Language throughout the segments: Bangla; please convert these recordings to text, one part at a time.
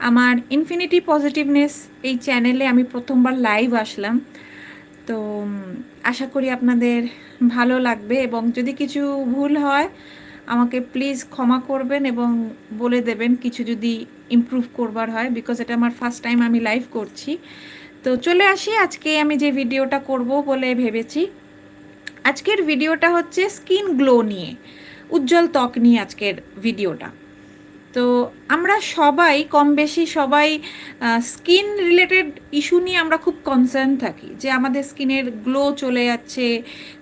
আমার ইনফিনিটি পজিটিভনেস এই চ্যানেলে আমি প্রথমবার লাইভ আসলাম। তো আশা করি আপনাদের ভালো লাগবে এবং যদি কিছু ভুল হয়, আমাকে প্লিজ ক্ষমা করবেন এবং বলে দেবেন কিছু যদি ইমপ্রুভ করবার হয় বিকজ এটা আমার ফার্স্ট টাইম আমি লাইভ করছি। তো, চলে আসি। আজকে আমি যে ভিডিওটা করব বলে ভেবেছি, আজকের ভিডিওটা হচ্ছে স্কিন গ্লো নিয়ে, উজ্জ্বল ত্বক নিয়ে আজকের ভিডিওটা তো আমরা সবাই কম বেশি সবাই স্কিন রিলেটেড ইস্যু নিয়ে আমরা খুব কনসার্ন থাকি যে আমাদের স্কিনের গ্লো চলে যাচ্ছে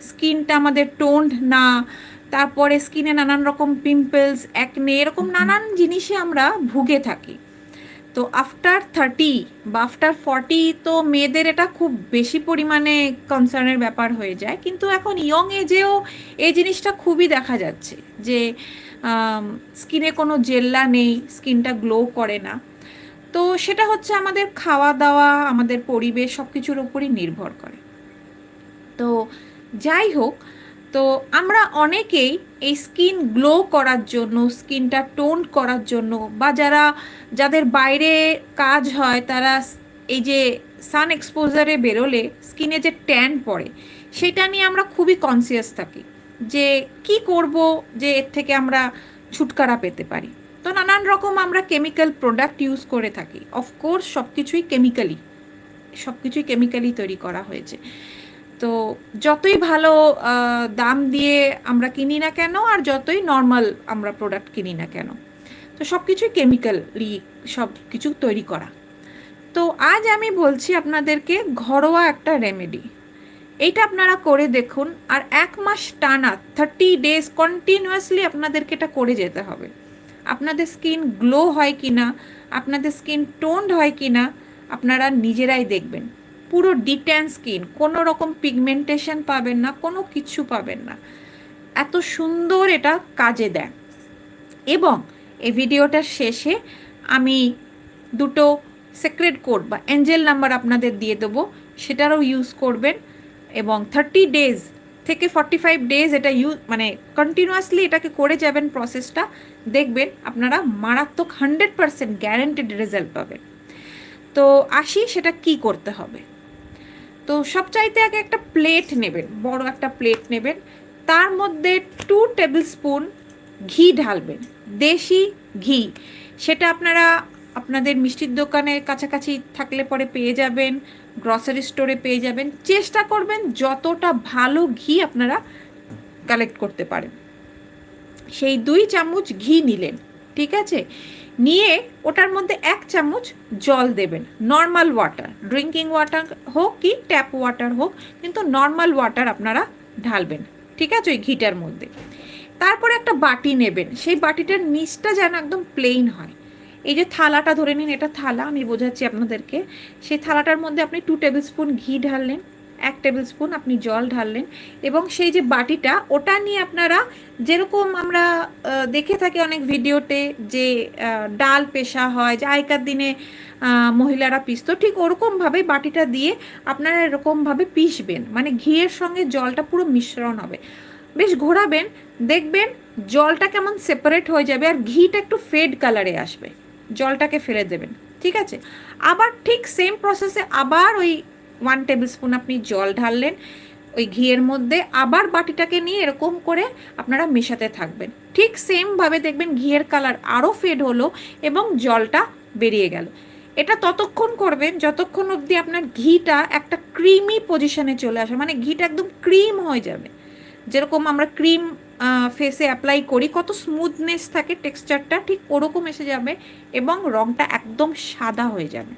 স্কিনটা আমাদের টোন্ড না তারপরে স্কিনে নানান রকম পিম্পলস একনে এরকম নানান জিনিসে আমরা ভুগে থাকি। তো আফটার থার্টি বা আফটার ফর্টি তো মেয়েদের এটা খুব বেশি পরিমাণে কনসার্নের ব্যাপার হয়ে যায় কিন্তু এখন ইয়ং এজেও এই জিনিসটা খুবই দেখা যাচ্ছে যে স্কিনে কোনো জেল্লা নেই, স্কিনটা গ্লো করে না। তো সেটা হচ্ছে আমাদের খাওয়া দাওয়া, আমাদের পরিবেশ সব কিছুর উপরই নির্ভর করে। তো যাই হোক, তো আমরা অনেকেই এই স্কিন গ্লো করার জন্য, স্কিনটা টোন করার জন্য বা যারা, যাদের বাইরে কাজ হয়, তারা এই যে সান এক্সপোজারে বেরোলে, স্কিনে যে ট্যান পড়ে, সেটা নিয়ে আমরা খুবই কনসিয়াস থাকি। যে কি করব যে এর থেকে আমরা ছুটকারা পেতে পারি। তো নানান রকম আমরা কেমিক্যাল প্রোডাক্ট ইউজ করে থাকি। অফকোর্স সব কিছুই কেমিক্যালি সব কিছুই কেমিক্যালি তৈরি করা হয়েছে। তো যতই ভালো দাম দিয়ে আমরা কিনি না কেন, আর যতই নর্মাল আমরা প্রোডাক্ট কিনি না কেন, তো সব কিছুই কেমিক্যালি সব কিছু তৈরি করা। তো আজ আমি বলছি আপনাদেরকে ঘরোয়া একটা রেমেডি এইটা আপনারা করে দেখুন, আর এক মাস টানা থার্টি ডেজ কন্টিনিউয়াসলি আপনাদেরকে এটা করে যেতে হবে। আপনাদের স্কিন গ্লো হয় কি না আপনাদের স্কিন টোন্ড হয় কি না আপনারা নিজেরাই দেখবেন। পুরো ডিট্যান স্কিন কোনো রকম পিগমেন্টেশন পাবেন না, কোনো কিছু পাবেন না। এত সুন্দর এটা কাজে দেয়। এবং এই ভিডিওটার শেষে আমি দুটো সিক্রেট কোড বা অ্যাঞ্জেল নাম্বার আপনাদের দিয়ে দেবো, সেটারও ইউজ করবেন। এবং থার্টি ডেজ থেকে ফর্টি ফাইভ ডেজ এটা ইউজ মানে কন্টিনিউয়াসলি এটাকে করে যাবেন প্রসেসটা দেখবেন আপনারা মারাত্মক হান্ড্রেড পারসেন্ট গ্যারেন্টেড রেজাল্ট পাবেন। তো আসি সেটা কি করতে হবে। তো সব চাইতে আগে একটা প্লেট নেবেন, বড় একটা প্লেট নেবেন, তার মধ্যে টু টেবিল স্পুন ঘি ঢালবেন, দেশি ঘি। সেটা আপনারা আপনাদের মিষ্টির দোকানের কাছাকাছি থাকলে পরে পেয়ে যাবেন গ্রসারি স্টোরে পেয়ে যাবেন। চেষ্টা করবেন যতটা ভালো ঘি আপনারা কালেক্ট করতে পারেন। সেই দুই চামচ ঘি নিলেন, ঠিক আছে? নিয়ে ওটার মধ্যে এক চামচ জল দেবেন। নর্মাল ওয়াটার ড্রিঙ্কিং ওয়াটার হোক কি ট্যাপ ওয়াটার হোক, কিন্তু নর্মাল ওয়াটার আপনারা ঢালবেন, ঠিক আছে ওই ঘিটার মধ্যে। তারপরে একটা বাটি নেবেন। সেই বাটিটার নিচটা যেন একদম প্লেন হয়। এই যে থালাটা ধরে নিন, এটা থালা, আমি বোঝাচ্ছি আপনাদেরকে। সেই থালাটার মধ্যে আপনি টু টেবিল স্পুন ঘি ঢাললেন, এক টেবিল স্পুন আপনি জল ঢাললেন এবং সেই যে বাটিটা, ওটা নিয়ে আপনারা যেরকম আমরা দেখে থাকি অনেক ভিডিওতে যে ডাল পেশা হয়, যে আগেকার দিনে মহিলারা পিসতো, ঠিক ওরকমভাবে বাটিটা দিয়ে আপনারা এরকমভাবে পিসবেন মানে ঘিয়ের সঙ্গে জলটা পুরো মিশ্রণ হবে। বেশ ঘোরাবেন, দেখবেন জলটা কেমন সেপারেট হয়ে যাবে আর ঘিটা একটু ফেড কালারে আসবে। জলটাকে ফেলে দেবেন, ঠিক আছে? আবার ঠিক সেম প্রসেসে আবার ওই ওয়ান টেবিল স্পুন আপনি জল ঢাললেন, ওই ঘিয়ের মধ্যে আবার বাটিটাকে নিয়ে এরকম করে আপনারা মেশাতে থাকবেন। ঠিক সেমভাবে দেখবেন ঘিয়ের কালার আরও ফেড হলো এবং জলটা বেরিয়ে গেল। এটা ততক্ষণ করবেন, যতক্ষণ অবধি আপনার ঘিটা একটা ক্রিমি পজিশনে চলে আসে মানে ঘিটা একদম ক্রিম হয়ে যাবে। যেরকম আমরা ক্রিম ফেসে অ্যাপ্লাই করি, কত স্মুথনেস থাকে টেক্সচারটা ঠিক ওরকম এসে যাবে এবং রংটা একদম সাদা হয়ে যাবে।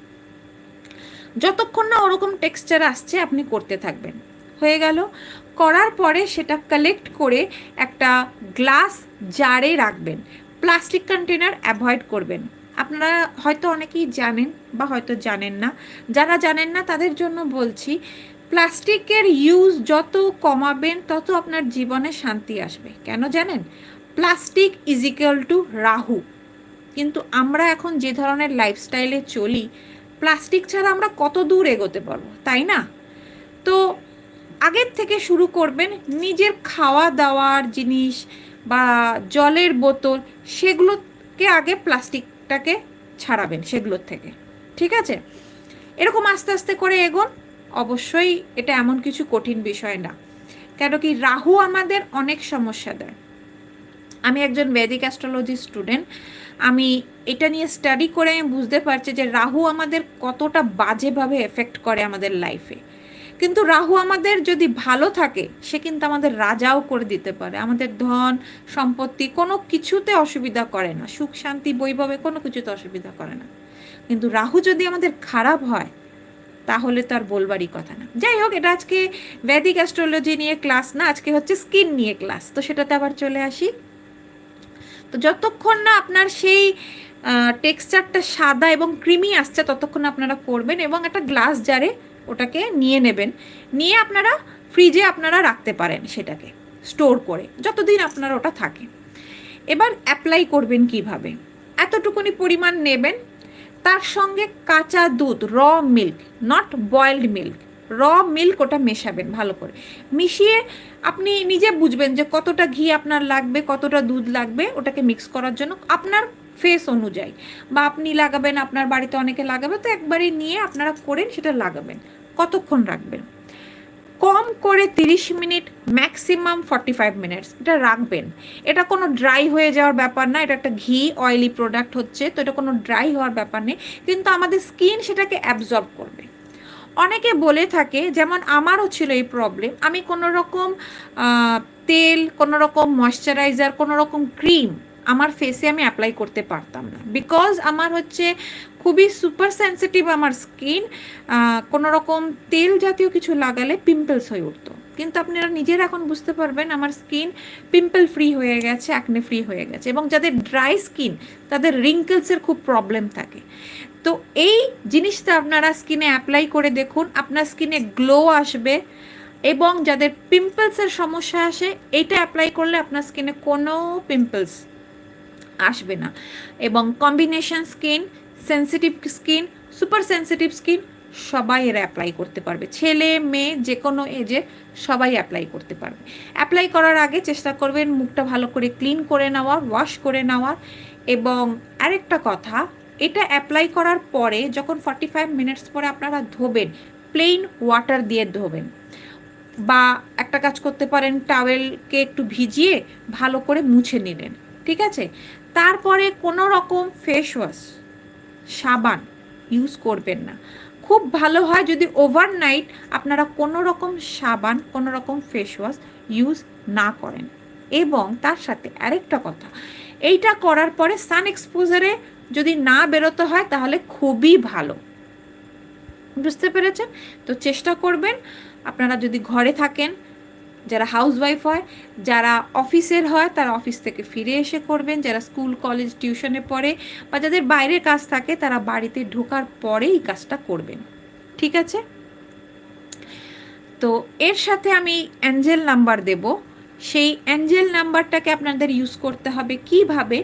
যতক্ষণ না ওরকম টেক্সচার আসছে, আপনি করতে থাকবেন। হয়ে গেল। করার পরে সেটা কালেক্ট করে একটা গ্লাস জারে রাখবেন। প্লাস্টিক কন্টেনার অ্যাভয়েড করবেন। আপনারা হয়তো অনেকেই জানেন বা হয়তো জানেন না। যারা জানেন না, তাদের জন্য বলছি প্লাস্টিকের ইউজ যত কমাবেন, তত আপনার জীবনে শান্তি আসবে। কেন জানেন? Plastic is equal to Rahu. কিন্তু আমরা এখন যে ধরনের লাইফস্টাইলে চলি, প্লাস্টিক ছাড়া আমরা কত দূর এগোতে পারব, তাই না? তো আগের থেকে শুরু করবেন, নিজের খাওয়া দাওয়ার জিনিস বা জলের বোতল, সেগুলোকে আগে প্লাস্টিকটাকে ছাড়াবেন, সেগুলোর থেকে। ঠিক আছে? এরকম আস্তে আস্তে করে এগোন। অবশ্যই এটা এমন কিছু কঠিন বিষয় না। কেন কি রাহু আমাদের অনেক সমস্যা দেয়। আমি একজন বেদিক অ্যাস্ট্রোলজি স্টুডেন্ট আমি এটা নিয়ে স্টাডি করে আমি বুঝতে পারছি যে রাহু আমাদের কতটা বাজেভাবে এফেক্ট করে আমাদের লাইফে কিন্তু রাহু আমাদের যদি ভালো থাকে, সে কিন্তু আমাদের রাজাও করে দিতে পারে। আমাদের ধন, সম্পত্তি কোনো কিছুতে অসুবিধা করে না। সুখ, শান্তি, বৈভবে কোনো কিছুতে অসুবিধা করে না। কিন্তু রাহু যদি আমাদের খারাপ হয় তাহলে তো আর বলবারই কথা না। যাই হোক, এটা আজকে ভেদিক অ্যাস্ট্রোলজি নিয়ে ক্লাস না, আজকে হচ্ছে স্কিন নিয়ে ক্লাস তো সেটাতে আবার চলে আসি। তো যতক্ষণ না আপনার সেই টেক্সচারটা সাদা এবং ক্রিমি আসছে, ততক্ষণ আপনারা করবেন এবং একটা গ্লাস জারে ওটাকে নিয়ে নেবেন। নিয়ে আপনারা ফ্রিজে আপনারা রাখতে পারেন সেটাকে স্টোর করে, যতদিন আপনার ওটা থাকে। এবার অ্যাপ্লাই করবেন কীভাবে? এতটুকুনি পরিমাণ নেবেন তার সঙ্গে কাঁচা দুধ raw milk not boiled milk raw milk ওটা মেশাবেন ভালো করে। মিশিয়ে আপনি নিজে বুঝবেন যে কতটা ঘি আপনার লাগবে, কতটা দুধ লাগবে, ওটাকে মিক্স করার জন্য আপনার ফেস অনুযায়ী। বা আপনি লাগাবেন, আপনার বাড়িতে অনেকে লাগাবে, তো একবারই নিয়ে আপনারা করেন সেটা লাগাবেন, কতক্ষণ রাখবেন? কম করে তিরিশ minute maximum forty five minutes এটা রাখবেন। এটা কোনো ড্রাই হয়ে যাওয়ার ব্যাপার না, এটা একটা ঘি অয়েলি প্রোডাক্ট হচ্ছে, তো এটা কোনো ড্রাই হওয়ার ব্যাপার নেই, কিন্তু আমাদের স্কিন সেটাকে অ্যাবজর্ব করবে। অনেকে বলে থাকে, যেমন আমারও ছিল এই প্রবলেম আমি কোনো রকম তেল কোনো রকম ময়শ্চারাইজার কোনো রকম ক্রিম আমার ফেসে আমি অ্যাপ্লাই করতে পারতাম না। বিকজ আমার হচ্ছে খুবই সুপার সেন্সিটিভ আমার স্কিন কোনো রকম তেল জাতীয় কিছু লাগালে পিম্পলস হয়ে উঠতো। কিন্তু আপনারা নিজেরা এখন বুঝতে পারবেন আমার স্কিন পিম্পল ফ্রি হয়ে গেছে অ্যাকনে ফ্রি হয়ে গেছে এবং যাদের ড্রাই স্কিন তাদের রিঙ্কেলসের খুব প্রবলেম থাকে। তো এই জিনিসটা আপনারা স্কিনে অ্যাপ্লাই করে দেখুন, আপনার স্কিনে গ্লো আসবে এবং যাদের পিম্পলসের সমস্যা আসে, এইটা অ্যাপ্লাই করলে আপনার স্কিনে কোনো পিম্পলস আসবে না। এবং combination skin sensitive skin super sensitive skin সবাই এরা অ্যাপ্লাই করতে পারবে। ছেলে, মেয়ে যে কোনো এজে সবাই অ্যাপ্লাই করতে পারবে। অ্যাপ্লাই করার আগে চেষ্টা করবেন মুখটা ভালো করে ক্লিন করে নেওয়ার ওয়াশ করে নেওয়ার। এবং আরেকটা কথা, এটা অ্যাপ্লাই করার পরে যখন ফর্টি ফাইভ মিনিটস পরে আপনারা ধোবেন প্লেন ওয়াটার দিয়ে ধোবেন। বা একটা কাজ করতে পারেন টাওয়েলকে একটু ভিজিয়ে ভালো করে মুছে নিলেন। ঠিক আছে? তারপরে কোনো রকম ফেস ওয়াশ সাবান ইউজ করবেন না। খুব ভালো হয় যদি ওভারনাইট আপনারা কোনো রকম সাবান, কোনো রকম ফেস ওয়াশ ইউজ না করেন। এবং তার সাথে আরেকটা কথা, এইটা করার পরে সান এক্সপোজারে যদি না বেরোতে হয় তাহলে খুবই ভালো। বুঝতে পেরেছেন? তো চেষ্টা করবেন, আপনারা যদি ঘরে থাকেন যারা হাউসওয়াইফ হয়, যারা অফিসের হয়, তারা অফিস থেকে ফিরে এসে করবেন। যারা স্কুল কলেজ টিউশনে পড়ে বা যাদের বাইরের কাজ থাকে, তারা বাড়িতে ঢোকার পরে এই কাজটা করবেন। ঠিক আছে? তো এর সাথে আমি অ্যাঞ্জেল নাম্বার দেব। সেই অ্যাঞ্জেল নাম্বারটাকে আপনাদের ইউজ করতে হবে কীভাবে?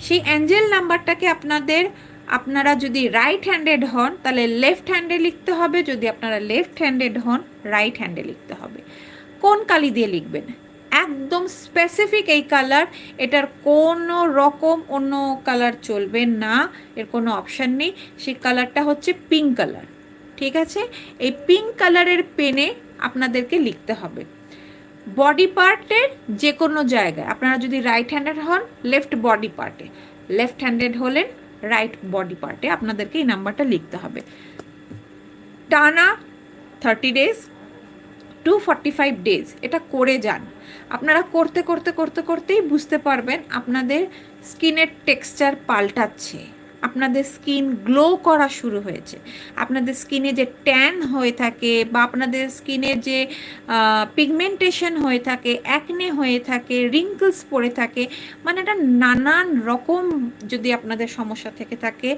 সেই অ্যাঞ্জেল নাম্বারটাকে আপনাদের, আপনারা যদি রাইট হ্যান্ডেড হন, তাহলে লেফট হ্যান্ডে লিখতে হবে। যদি আপনারা লেফট হ্যান্ডেড হন রাইট হ্যান্ডে লিখতে হবে। কোন কালি দিয়ে লিখবেন? একদম স্পেসিফিক এই কালার এটার কোনো রকম অন্য কালার চলবে না, এর কোনো অপশান নেই। সেই কালারটা হচ্ছে পিঙ্ক কালার ঠিক আছে? এই পিঙ্ক কালারের পেনে আপনাদেরকে লিখতে হবে। বডি পার্টের যে কোনো জায়গায়, আপনারা যদি রাইট হ্যান্ডেড হন লেফট বডি পার্টে লেফট হ্যান্ডেড হলেন রাইট বডি পার্টে আপনাদেরকে এই নাম্বারটা লিখতে হবে। টানা thirty days to forty five days এটা করে যান। আপনারা করতে করতে করতে, করতেই বুঝতে পারবেন আপনাদের স্কিনের টেক্সচার পাল্টাচ্ছে। আপনাদের স্কিন গ্লো করা শুরু হয়েছে। আপনাদের স্কিনে যে ট্যান হয়ে থাকে বা আপনাদের স্কিনে যে পিগমেন্টেশন হয়ে থাকে অ্যাকনে হয়ে থাকে রিঙ্কলস পড়ে থাকে মানে এটা নানান রকম যদি আপনাদের সমস্যা থেকে থাকে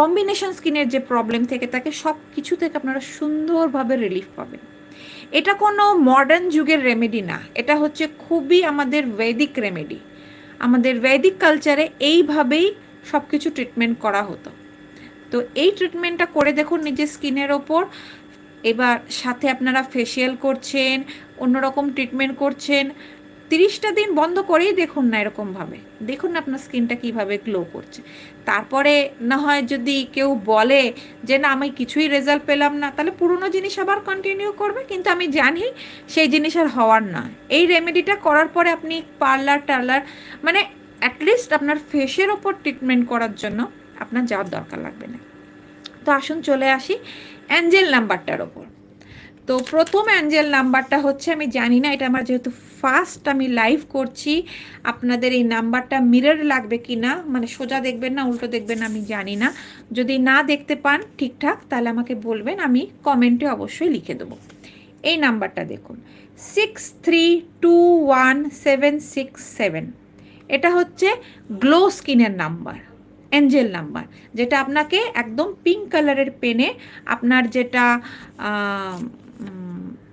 কম্বিনেশন স্কিনের যে প্রবলেম থেকে থাকে সব কিছু থেকে আপনারা সুন্দরভাবে রিলিফ পাবেন। এটা কোনো মডার্ন যুগের রেমেডি না। এটা হচ্ছে খুবই আমাদের বৈদিক রেমেডি আমাদের বৈদিক কালচারে এইভাবেই সব কিছু ট্রিটমেন্ট করা হতো। তো এই ট্রিটমেন্টটা করে দেখুন নিজের স্কিনের ওপর। এবার সাথে আপনারা ফেসিয়াল করছেন, অন্যরকম ট্রিটমেন্ট করছেন। তিরিশটা দিন বন্ধ করেই দেখুন না এরকমভাবে। দেখুন না আপনার স্কিনটা কীভাবে গ্লো করছে। তারপরে না হয় যদি কেউ বলে যে, না, আমি কিছুই রেজাল্ট পেলাম না, তাহলে পুরনো জিনিস আবার কন্টিনিউ করবে। কিন্তু আমি জানি সেই জিনিস আর হওয়ার না। এই রেমেডিটা করার পরে আপনি পার্লার টার্লার মানে অ্যাটলিস্ট আপনার ফেসের ওপর ট্রিটমেন্ট করার জন্য আপনার যাওয়ার দরকার লাগবে না। তো আসুন চলে আসি অ্যাঞ্জেল নাম্বারটার ওপর। তো প্রথম অ্যাঞ্জেল নাম্বারটা হচ্ছে, আমি জানি না, এটা আমার যেহেতু ফার্স্ট আমি লাইভ করছি, আপনাদের এই নাম্বারটা মিরর লাগবে কি না? মানে সোজা দেখবেন না, উল্টো দেখবেন আমি জানি না। যদি না দেখতে পান ঠিকঠাক, তাহলে আমাকে বলবেন, আমি কমেন্টে অবশ্যই লিখে দেবো। এই নাম্বারটা দেখুন six three two one seven six seven এটা হচ্ছে গ্লো স্কিনের নাম্বার, অ্যাঞ্জেল নাম্বার, যেটা আপনাকে একদম পিঙ্ক কালারের পেনে আপনার যেটা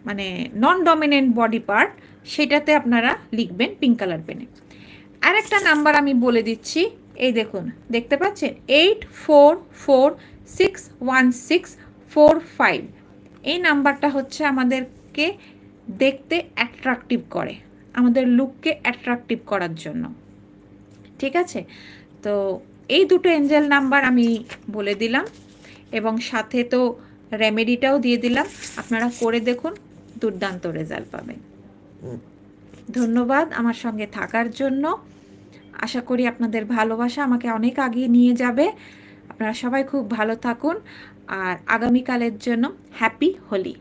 মানে নন ডমিনেন্ট বডি পার্ট সেটাতে আপনারা লিখবেন পিঙ্ক কালার পেনে আর একটা নাম্বার আমি বলে দিচ্ছি, এই দেখুন, দেখতে পাচ্ছেন? Eight four four six one six four five এই নাম্বারটা হচ্ছে আমাদেরকে দেখতে অ্যাট্রাকটিভ করে, আমাদের লুককে অ্যাট্রাকটিভ করার জন্য। ঠিক আছে? তো এই দুটো এঞ্জেল নাম্বার আমি বলে দিলাম, এবং সাথে তো রেমেডিটাও দিয়ে দিলাম। আপনারা করে দেখুন দুর্দান্ত রেজাল্ট পাবেন। ধন্যবাদ আমার সঙ্গে থাকার জন্য। আশা করি আপনাদের ভালোবাসা আমাকে অনেক আগিয়ে নিয়ে যাবে। আপনারা সবাই খুব ভালো থাকুন। আর আগামীকালের জন্য হ্যাপি হোলি।